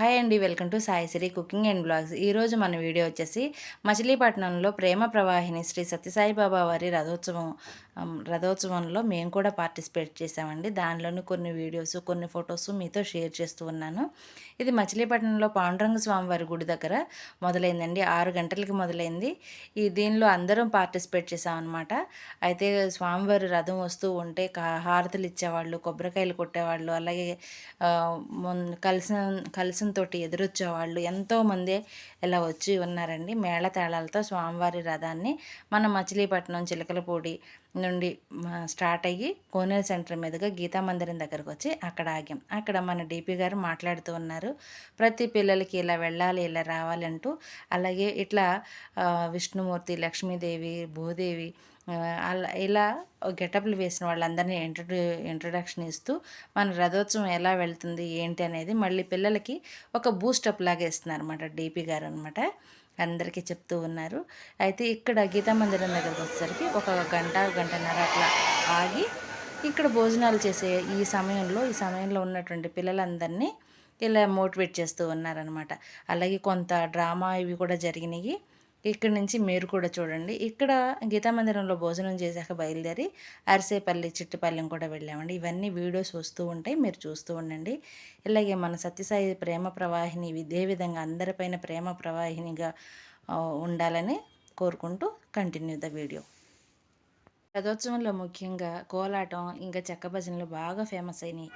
Hi అండి welcome to Saisri cooking and blogs. ఈరోజు మన వీడియో వచ్చేసి మచిలీపట్నంలో ప్రేమ ప్రవాహిని శ్రీ సత్యసాయిబాబా వారి రథోత్సవం రథోత్సవంలో మేము కూడా పార్టిసిపేట్ చేసామండి దానిలోని కొన్ని వీడియోస్ కొన్ని ఫొటోస్ మీతో షేర్ చేస్తూ ఉన్నాను. ఇది మచిలీపట్నంలో పాండురంగ స్వామివారి గుడి దగ్గర మొదలైందండి. ఆరు గంటలకి మొదలైంది. ఈ దీనిలో అందరం పార్టిసిపేట్ చేసామన్నమాట అయితే స్వామివారి రథం వస్తూ ఉంటే హారతులు ఇచ్చేవాళ్ళు కొబ్బరికాయలు కొట్టేవాళ్ళు అలాగే కలిసిన కలిసిన కలిసిన ఎదురొచ్చే ఎదురొచ్చేవాళ్ళు ఎంతోమంది ఇలా వచ్చి ఉన్నారండి. మేళతాళాలతో స్వామివారి రథాన్ని మన మచిలీపట్నం చిలకలపూడి నుండి స్టార్ట్ అయ్యి కోనేరు సెంటర్ మీదుగా గీతా మందిరం దగ్గరకు వచ్చి అక్కడ ఆగాం. అక్కడ మన డిపి గారు మాట్లాడుతూ ఉన్నారు. ప్రతి పిల్లలకి ఇలా వెళ్ళాలి ఇలా రావాలి అంటూ అలాగే ఇట్లా విష్ణుమూర్తి లక్ష్మీదేవి భూదేవి అలా ఇలా గెటప్లు వేసిన వాళ్ళందరినీ ఇంట్రడ్యూ ఇంట్రడక్షన్ ఇస్తూ మన రథోత్సవం ఎలా వెళ్తుంది ఏంటి అనేది మళ్ళీ పిల్లలకి ఒక బూస్టప్ లాగా ఇస్తున్నారు అనమాట డిపి గారు అనమాట అందరికీ చెప్తూ ఉన్నారు. అయితే ఇక్కడ గీతా మందిరం దగ్గరకు వచ్చేసరికి ఒక గంట గంటన్నర అట్లా ఆగి ఇక్కడ భోజనాలు చేసే ఈ సమయంలో ఈ సమయంలో ఉన్నటువంటి పిల్లలందరినీ ఇలా మోటివేట్ చేస్తూ ఉన్నారనమాట అలాగే కొంత డ్రామా ఇవి కూడా జరిగినాయి. ఇక్కడ నుంచి మీరు కూడా చూడండి. ఇక్కడ గీతా మందిరంలో భోజనం చేశాక బయలుదేరి అరిసేపల్లి చిట్టుపల్లెం కూడా వెళ్ళామండి. ఇవన్నీ వీడియోస్ వస్తూ ఉంటాయి. మీరు చూస్తూ ఉండండి. ఇలాగే మన సత్యసాయి ప్రేమ ప్రవాహిని ఇదే విధంగా అందరిపైన ప్రేమ ప్రవాహినిగా ఉండాలని కోరుకుంటూ కంటిన్యూ ద వీడియో రథోత్సవంలో ముఖ్యంగా కోలాటం ఇంకా చెక్క భజనలు బాగా ఫేమస్ అయినాయి.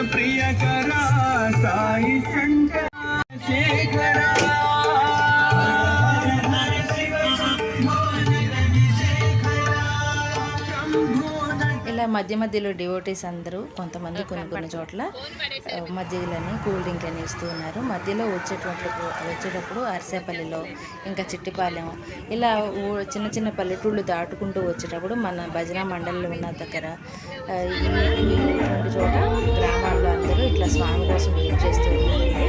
i'm priyaka మధ్య మధ్యలో డివోటీస్ అందరూ కొంతమంది కొన్ని కొన్ని చోట్ల ఆ, మజ్జిగలని కూల్ డ్రింక్ అని ఇస్తూ ఉన్నారు. మధ్యలో వచ్చేటప్పుడు వచ్చేటప్పుడు అరిసేపల్లిలో ఇంకా చిట్టిపాలెం ఇలా చిన్న చిన్న పల్లెటూళ్ళు దాటుకుంటూ వచ్చేటప్పుడు మన భజన మండలిలో ఉన్న దగ్గర రెండు చోట గ్రామాల్లో అందరూ ఇట్లా స్వామి కోసం వెయిట్ చేస్తూ ఉన్నారండి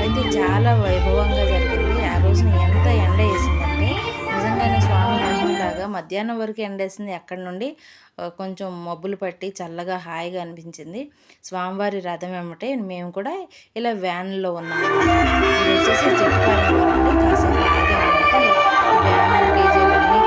అయితే చాలా వైభవంగా జరిగింది. ఆ రోజున ఎంత ఎండ మధ్యాహ్నం వరకు ఎండేసింది. అక్కడ నుండి కొంచెం మబ్బులు పట్టి చల్లగా హాయిగా అనిపించింది. స్వామివారి రథం ఏమంటే మేము కూడా ఇలా వ్యాన్లో ఉన్నాము వచ్చేసి చెట్టుపాలెం కాసేపు వ్యాన్ డీజేలు అన్నీ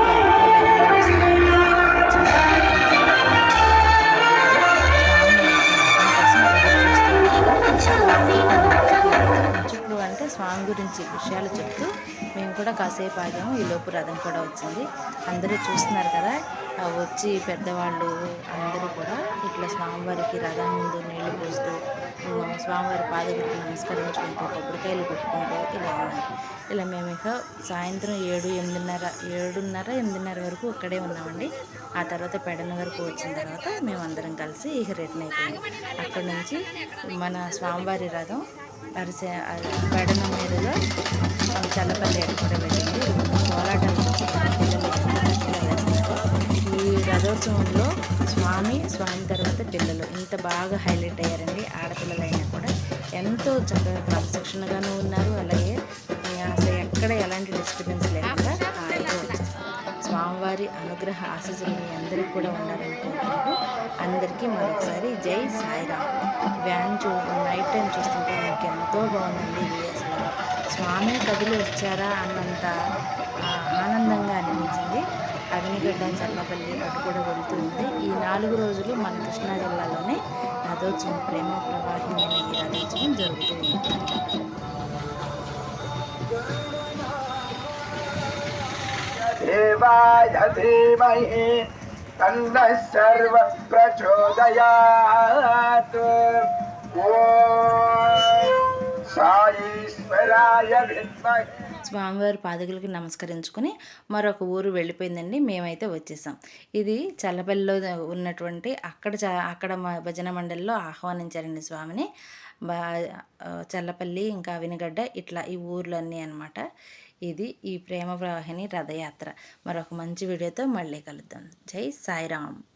అంటే స్వామి గురించి విషయాలు చెప్తూ మేము కూడా కాసేపు ఆగాము. ఈ లోపు రథం కూడా వచ్చింది. అందరూ చూస్తున్నారు కదా వచ్చి పెద్దవాళ్ళు అందరూ కూడా ఇట్లా స్వామివారికి రథం ముందు నీళ్ళు పోస్తూ స్వామివారి పాదగుడికి నమస్కరించుకుంటూ కొబ్బరికాయలు కొట్టుకుంటూ ఇలా ఇలా మేము ఇక సాయంత్రం ఏడు ఎనిమిదిన్నర ఏడున్నర ఎనిమిదిన్నర వరకు ఇక్కడే ఉన్నామండి. ఆ తర్వాత పెడన వరకు వచ్చిన తర్వాత మేము అందరం కలిసి ఇక రిటర్న్ అయిపోయాం. అక్కడ నుంచి మన స్వామివారి రథం అరిసె పెడన మీదలో చల్లపల్లి కూడా పెట్టింది. కోలాటం ఈ రథోత్సవంలో స్వామి స్వామి తర్వాత పిల్లలు. ఇంత బాగా హైలైట్ అయ్యారండి. ఆడపిల్లలైనా కూడా ఎంతో చక్కగా క్రమశిక్షణగానూ ఉన్నారు. అలాగే అసలు ఎక్కడ ఎలాంటి డిస్టర్బెన్స్ లేకుండా స్వామివారి అనుగ్రహ ఆశీస్సులు మీ అందరికీ కూడా ఉండాలని కోరుకుంటూ అందరికీ మరొకసారి జై సాయిరామ్. వ్యాన్ చూ నైట్ టైం చూస్తుంటే నాకు ఎంతో బాగుందండి ఇది అసలు స్వామి కదిలి వచ్చారా అన్నంత ఆనందంగా అనిపించింది. అగ్నిగడ్డ చల్లపల్లి అటు కూడా వెళ్తుంది. ఈ నాలుగు రోజులు మన కృష్ణా జిల్లాలోనే రథోత్సవం ప్రేమ ప్రవాహిని అనే ఈ రథోత్సవం జరుగుతుంది దేవాయ ధీమహి తన్న సర్వ ప్రచోదయాత్. సాయీశ్వరాయ విద్మహే స్వామివారి పాదకులకి నమస్కరించుకొని మరొక ఊరు వెళ్ళిపోయిందండి మేమైతే వచ్చేసాం. ఇది చల్లపల్లిలో ఉన్నటువంటి అక్కడ చ అక్కడ మ- భజన మండలిలో ఆహ్వానించారండి స్వామిని. చల్లపల్లి ఇంకా అవినిగడ్డ ఇట్లా ఈ ఊర్లన్నీ అన్నమాట. ఇది ఈ ప్రేమ ప్రవాహిని రథయాత్ర. మరొక మంచి వీడియోతో మళ్ళీ కలుద్దాం. జై సాయిరామ్.